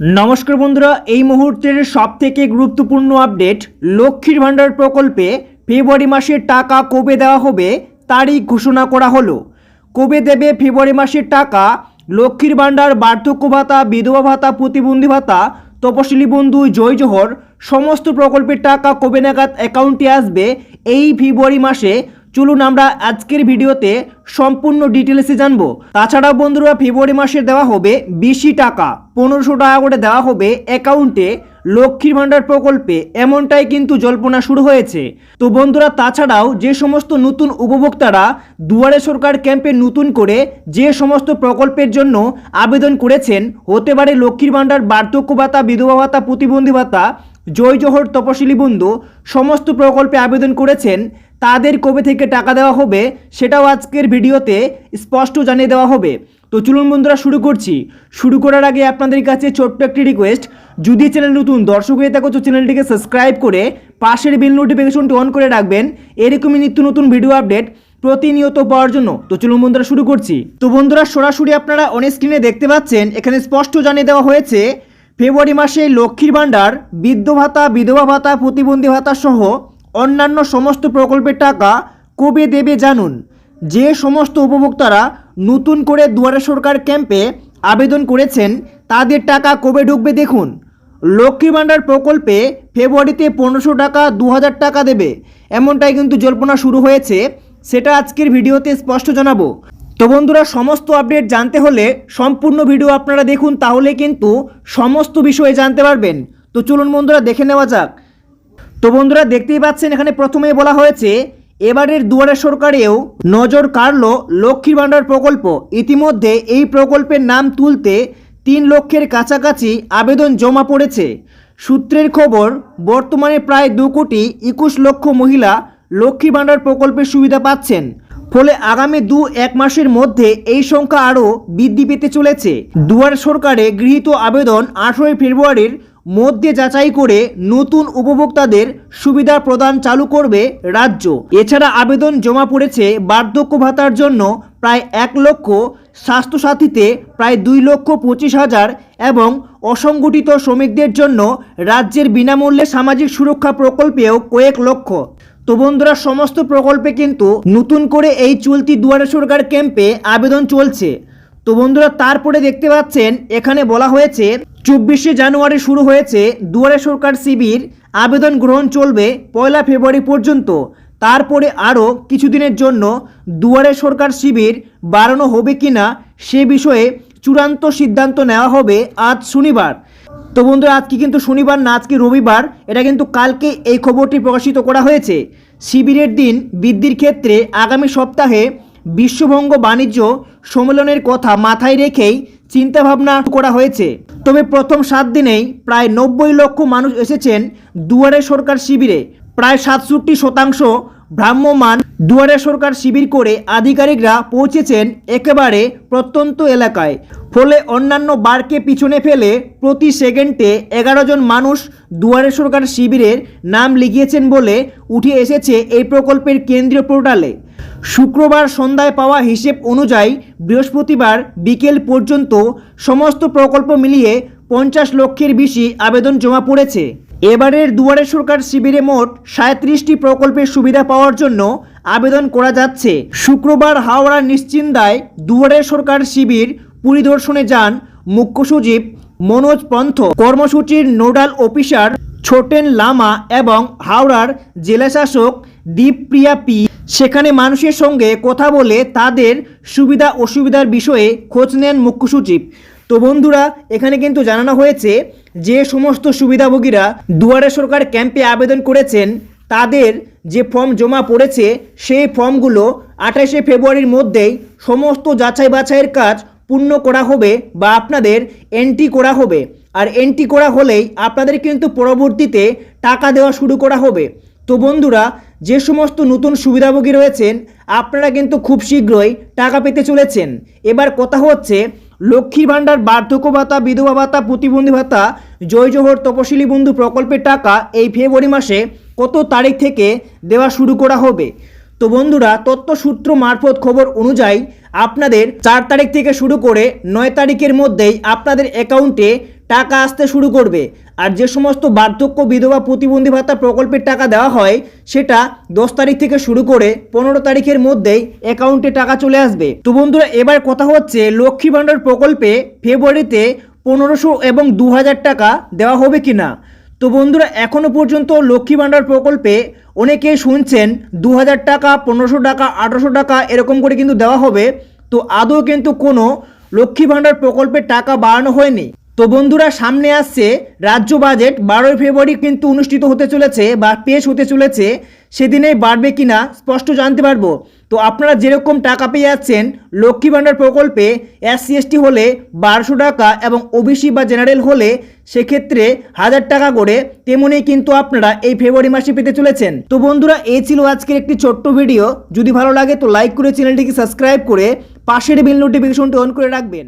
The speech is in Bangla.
নমস্কার বন্ধুরা, এই মুহূর্তের সব থেকে গুরুত্বপূর্ণ আপডেট, লক্ষ্মীর ভাণ্ডার প্রকল্পে ফেব্রুয়ারি মাসের টাকা কবে দেওয়া হবে তারিখ ঘোষণা করা হলো। কবে দেবে ফেব্রুয়ারি মাসের টাকা, লক্ষ্মীর ভাণ্ডার, বার্ধক্য ভাতা, বিধবা ভাতা, প্রতিবন্ধী ভাতা, তপশিলি বন্ধু, জয় জোহর, সমস্ত প্রকল্পের টাকা কবে নাগাদ অ্যাকাউন্টে আসবে, এই ফেব্রুয়ারি মাসে চলুন আমরা আজকের ভিডিওতে সম্পূর্ণ ডিটেলসে জানব। তাছাড়াও বন্ধুরা ফেব্রুয়ারি মাসে দেওয়া হবে বেশি টাকা। পনেরোশো টাকা করে দেওয়া হবে অ্যাকাউন্টে লক্ষ্মীর ভাণ্ডার প্রকল্পে। এমনটাই কিন্তু জল্পনা শুরু হয়েছে। তো বন্ধুরা, তাছাড়াও যে সমস্ত নতুন উপভোক্তারা দুয়ারে সরকার ক্যাম্পে নতুন করে যে সমস্ত প্রকল্পের জন্য আবেদন করেছেন, হতে পারে লক্ষ্মীর ভাণ্ডার, বার্ধক্য ভাতা, বিধবা ভাতা, প্রতিবন্ধী ভাতা জয় জোহর তপশিলি বন্ধু সমস্ত প্রকল্পে আবেদন করেছেন। তাদের কবে থেকে টাকা দেওয়া হবে সেটাও আজকের ভিডিওতে স্পষ্ট জানিয়ে দেওয়া হবে। তো চলুন বন্ধুরা, শুরু করছি। শুরু করার আগে আপনাদের কাছে ছোট্ট একটি রিকোয়েস্ট যদি চ্যানেল নতুন, দর্শক হয়ে থাকো, তো চ্যানেলটিকে সাবস্ক্রাইব করে পাশের বেল নোটিফিকেশনটি অন করে রাখবেন। এরকমই নিত্য নতুন ভিডিও আপডেট প্রতিনিয়ত পাওয়ার জন্য। তো চলুন বন্ধুরা, শুরু করছি। তো বন্ধুরা, সরাসরি আপনারা অনেক স্ক্রিনে দেখতে পাচ্ছেন, এখানে স্পষ্ট জানিয়ে দেওয়া হয়েছে ফেব্রুয়ারি মাসে লক্ষ্মীর ভাণ্ডার বৃদ্ধ ভাতা, বিধবা ভাতা, প্রতিবন্ধী ভাতা সহ অন্যান্য সমস্ত প্রকল্পের টাকা কবে দেবে জানুন। যে সমস্ত উপভোক্তারা নতুন করে দুয়ারে সরকার ক্যাম্পে আবেদন করেছেন, তাদের টাকা কবে ঢুকবে দেখুন। লক্ষ্মী ভাণ্ডার প্রকল্পে ফেব্রুয়ারিতে পনেরোশো টাকা দু হাজার টাকা দেবে। এমনটাই কিন্তু জল্পনা শুরু হয়েছে, সেটা আজকের ভিডিওতে স্পষ্ট জানাব। তো বন্ধুরা, সমস্ত আপডেট জানতে হলে সম্পূর্ণ ভিডিও আপনারা দেখুন, তাহলে কিন্তু সমস্ত বিষয়ে জানতে পারবেন। তো চলুন বন্ধুরা, দেখে নেওয়া যাক। তো বন্ধুরা, দেখতেই পাচ্ছেন, এখানে প্রথমেই বলা হয়েছে, এবারের দুয়ারে সরকারেও নজর কাড়ল লক্ষ্মীর ভাণ্ডার প্রকল্প। ইতিমধ্যে এই প্রকল্পের নাম তুলতে তিন লক্ষের কাছাকাছি আবেদন জমা পড়েছে। সূত্রের খবর, বর্তমানে প্রায় দু কোটি একুশ লক্ষ মহিলা লক্ষ্মী ভাণ্ডার প্রকল্পের সুবিধা পাচ্ছেন। ফলে আগামী দু এক মাসের মধ্যে এই সংখ্যা আরও বৃদ্ধি পেতে চলেছে। দুয়ার সরকারে গৃহীত আবেদন আঠেরোই ফেব্রুয়ারির মধ্যে যাচাই করে নতুন উপভোক্তাদের সুবিধা প্রদান চালু করবে রাজ্য। এছাড়া আবেদন জমা পড়েছে বার্ধক্য ভাতার জন্য প্রায় এক লক্ষ, স্বাস্থ্যসাথীতে প্রায় দুই লক্ষ পঁচিশ হাজার এবং অসংগঠিত শ্রমিকদের জন্য রাজ্যের বিনামূল্যে সামাজিক সুরক্ষা প্রকল্পেও কয়েক লক্ষ। তো বন্ধুরা, সমস্ত প্রকল্পে কিন্তু নতুন করে এই চলতি দুয়ারে সরকার ক্যাম্পে আবেদন চলছে। তো বন্ধুরা, তারপরে দেখতে পাচ্ছেন, এখানে বলা হয়েছে, চব্বিশে জানুয়ারি শুরু হয়েছে দুয়ারে সরকার শিবির, আবেদন গ্রহণ চলবে পয়লা ফেব্রুয়ারি পর্যন্ত। তারপরে আরও কিছুদিনের জন্য দুয়ারে সরকার শিবির বাড়ানো হবে কিনা সে বিষয়ে চূড়ান্ত সিদ্ধান্ত নেওয়া হবে আজ শনিবার। তো বন্ধুরা, আজকে কিন্তু শনিবার, না, আজকে রবিবার, এটা কিন্তু কালকে এই খবরটি প্রকাশিত করা হয়েছে। শিবিরের দিন বৃদ্ধির ক্ষেত্রে আগামী সপ্তাহে বিশ্বভঙ্গ বাণিজ্য সম্মেলনের কথা মাথায় রেখেই চিন্তাভাবনা করা হয়েছে। তবে প্রথম সাত দিনেই প্রায় নব্বই লক্ষ মানুষ এসেছেন দুয়ারে সরকার শিবিরে। প্রায় সাতষট্টি শতাংশ ভ্রাম্যমান দুয়ারে সরকার শিবির করে আধিকারিকরা পৌঁছেছেন একেবারে প্রত্যন্ত এলাকায়। ফলে অন্যান্য বারকে পিছনে ফেলে প্রতি সেকেন্ডে এগারো জন মানুষ দুয়ারে সরকার শিবিরের নাম লিখিয়েছেন বলে উঠে এসেছে এই প্রকল্পের কেন্দ্রীয় পোর্টালে। শুক্রবার সন্ধ্যায় পাওয়া হিসেব অনুযায়ী বৃহস্পতিবার বিকেল পর্যন্ত সমস্ত প্রকল্প মিলিয়ে পঞ্চাশ লক্ষের বেশি আবেদন জমা পড়েছে। এবারের দুয়ারে সরকার শিবিরে মোট সাঁত্রিশটি প্রকল্পের সুবিধা পাওয়ার জন্য আবেদন করা যাচ্ছে। শুক্রবার হাওড়ার নিশ্চিন্দায় দুয়ারে সরকার শিবির পরিদর্শনে যান মুখ্য সচিব মনোজ পন্থ। কর্মসূচির নোডাল অফিসার ছোটেন লামা এবং হাওড়ার জেলাশাসক দীপপ্রিয়া পি। সেখানে মানুষের সঙ্গে কথা বলে তাদের সুবিধা অসুবিধার বিষয়ে খোঁজ নেন মুখ্য সচিব। তো বন্ধুরা, এখানে কিন্তু জানানো হয়েছে যে সমস্ত সুবিধাভোগীরা দুয়ারে সরকার ক্যাম্পে আবেদন করেছেন, তাদের যে ফর্ম জমা পড়েছে, সেই ফর্মগুলো আঠাশে ফেব্রুয়ারির মধ্যেই সমস্ত যাচাই বাছাইয়ের কাজ পূর্ণ করা হবে বা আপনাদের এন্ট্রি করা হবে। আর এন্ট্রি করা হলেই আপনাদের কিন্তু পরবর্তীতে টাকা দেওয়া শুরু করা হবে। তো বন্ধুরা, যে সমস্ত নতুন সুবিধাভোগী রয়েছেন, আপনারা কিন্তু খুব শীঘ্রই টাকা পেতে চলেছেন। এবার কথা হচ্ছে লক্ষ্মীর ভাণ্ডার, বার্ধক্য ভাতা, বিধবা ভাতা, প্রতিবন্ধী ভাতা, জয় জোহর, তপশিলি বন্ধু প্রকল্পের টাকা এই ফেব্রুয়ারি মাসে কত তারিখ থেকে দেওয়া শুরু করা হবে? তো বন্ধুরা তথ্যসূত্র মারফত খবর অনুযায়ী আপনাদের চার তারিখ থেকে শুরু করে নয় তারিখের মধ্যেই আপনাদের অ্যাকাউন্টে টাকা আসতে শুরু করবে। আর যে সমস্ত বার্ধক্য বিধবা প্রতিবন্ধী ভাতা প্রকল্পের টাকা দেওয়া হয়, সেটা দশ তারিখ থেকে শুরু করে পনেরো তারিখের মধ্যেই অ্যাকাউন্টে টাকা চলে আসবে। তো বন্ধুরা, এবার কথা হচ্ছে লক্ষ্মী ভাণ্ডার প্রকল্পে ফেব্রুয়ারিতে পনেরোশো এবং দু হাজার টাকা দেওয়া হবে কি না তো বন্ধুরা এখনও পর্যন্ত লক্ষ্মী ভাণ্ডার প্রকল্পে অনেকে শুনছেন দু হাজার টাকা, পনেরোশো টাকা, আঠারোশো টাকা এরকম করে কিন্তু দেওয়া হবে। তো আদৌ কিন্তু কোনো লক্ষ্মী ভাণ্ডার প্রকল্পের টাকা বাড়ানো হয়নি। তো বন্ধুরা, সামনে আসছে রাজ্য বাজেট। বারোই ফেব্রুয়ারি কিন্তু অনুষ্ঠিত হতে চলেছে বা পেশ হতে চলেছে। সেদিনেই বাড়বে কিনা স্পষ্ট জানতে পারব। তো আপনারা যেরকম টাকা পেয়ে যাচ্ছেন, লক্ষ্মী ভাণ্ডার প্রকল্পে এসসি এসটি হলে বারোশো টাকা এবং ওবিসি বা জেনারেল হলে সেক্ষেত্রে হাজার টাকা করে। তেমনই কিন্তু আপনারা এই ফেব্রুয়ারি মাসে পেতে চলেছেন। তো বন্ধুরা এই ছিল আজকের একটি ছোট্ট ভিডিও। যদি ভালো লাগে তো লাইক করে চ্যানেলটিকে সাবস্ক্রাইব করে পাশের বেল নোটিফিকেশনটি অন করে রাখবেন।